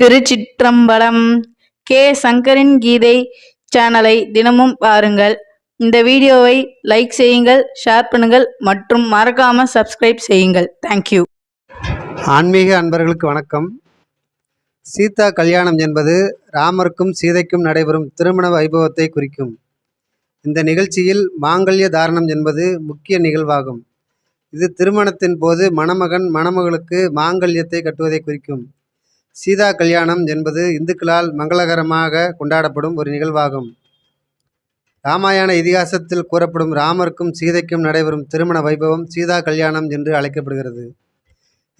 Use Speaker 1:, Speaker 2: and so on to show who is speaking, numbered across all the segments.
Speaker 1: திருச்சிற்றம்பலம் K. சங்கரின் கீதை சேனலை தினமும் பாருங்கள். இந்த வீடியோவை லைக் செய்யுங்கள் ஷேர் பண்ணுங்கள் மற்றும் மறக்காம சப்ஸ்கிரைப் செய்யுங்கள். தேங்க்யூ
Speaker 2: ஆன்மீக அன்பர்களுக்கு வணக்கம். சீதா கல்யாணம் என்பது ராமருக்கும் சீதைக்கும் நடைபெறும் திருமண வைபவத்தை குறிக்கும். இந்த நிகழ்ச்சியில் மாங்கல்ய தாரணம் என்பது முக்கிய நிகழ்வாகும். இது திருமணத்தின் போது மணமகன் மணமகளுக்கு மாங்கல்யத்தை கட்டுவதை குறிக்கும். சீதா கல்யாணம் என்பது இந்துக்களால் மங்களகரமாக கொண்டாடப்படும் ஒரு நிகழ்வாகும். ராமாயண இதிகாசத்தில் கூறப்படும் ராமருக்கும் சீதைக்கும் நடைபெறும் திருமண வைபவம் சீதா கல்யாணம் என்று அழைக்கப்படுகிறது.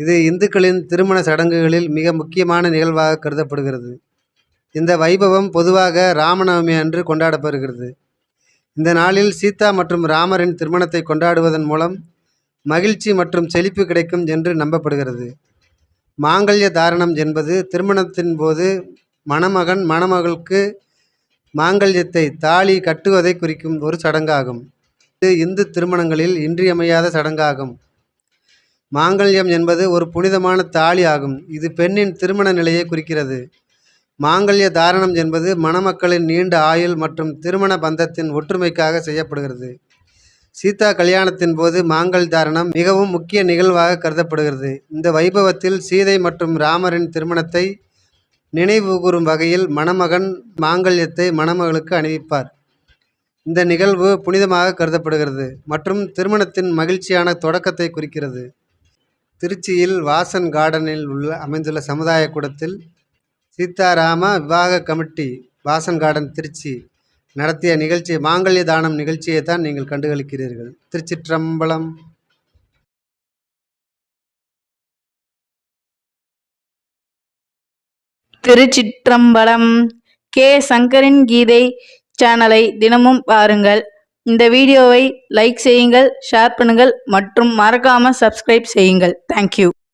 Speaker 2: இது இந்துக்களின் திருமண சடங்குகளில் மிக முக்கியமான நிகழ்வாக கருதப்படுகிறது. இந்த வைபவம் பொதுவாக ராமநவமி அன்று கொண்டாடப்படுகிறது. இந்த நாளில் சீதா மற்றும் ராமரின் திருமணத்தை கொண்டாடுவதன் மூலம் மகிழ்ச்சி மற்றும் செழிப்பு கிடைக்கும் என்று நம்பப்படுகிறது. மாங்கல்ய தாரணம் என்பது திருமணத்தின் போது மணமகன் மணமகளுக்கு மாங்கல்யத்தை தாலி கட்டுவதை குறிக்கும் ஒரு சடங்காகும். இது இந்து திருமணங்களில் இன்றியமையாத சடங்காகும். மாங்கல்யம் என்பது ஒரு புனிதமான தாலி ஆகும். இது பெண்ணின் திருமண நிலையை குறிக்கிறது. மாங்கல்ய தாரணம் என்பது மணமக்களின் நீண்ட ஆயுள் மற்றும் திருமண பந்தத்தின் ஒற்றுமைக்காக செய்யப்படுகிறது. சீதா கல்யாணத்தின் போது மாங்கல் தாரணம் மிகவும் முக்கிய நிகழ்வாக கருதப்படுகிறது. இந்த வைபவத்தில் சீதை மற்றும் ராமரின் திருமணத்தை நினைவு கூறும் வகையில் மணமகன் மாங்கல்யத்தை மணமகளுக்கு அணிவிப்பார். இந்த நிகழ்வு புனிதமாக கருதப்படுகிறது மற்றும் திருமணத்தின் மகிழ்ச்சியான தொடக்கத்தை குறிக்கிறது. திருச்சியில் வாசன் கார்டனில் உள்ள அமைந்துள்ள சமுதாய கூடத்தில் சீதாராம விவாக கமிட்டி வாசன் கார்டன் திருச்சி நடத்திய நிகழ்ச்சி மாங்கல்ய தானம் நிகழ்ச்சியை தான் நீங்கள் கண்டுகளிக்கிறீர்கள். திருச்சிற்றம்பலம்.
Speaker 1: திருச்சிற்றம்பலம். கே. சங்கரின் கீதை சேனலை தினமும் பாருங்கள். இந்த வீடியோவை லைக் செய்யுங்கள் ஷேர் பண்ணுங்கள் மற்றும் மறக்காமல் சப்ஸ்கிரைப் செய்யுங்கள். தேங்க்யூ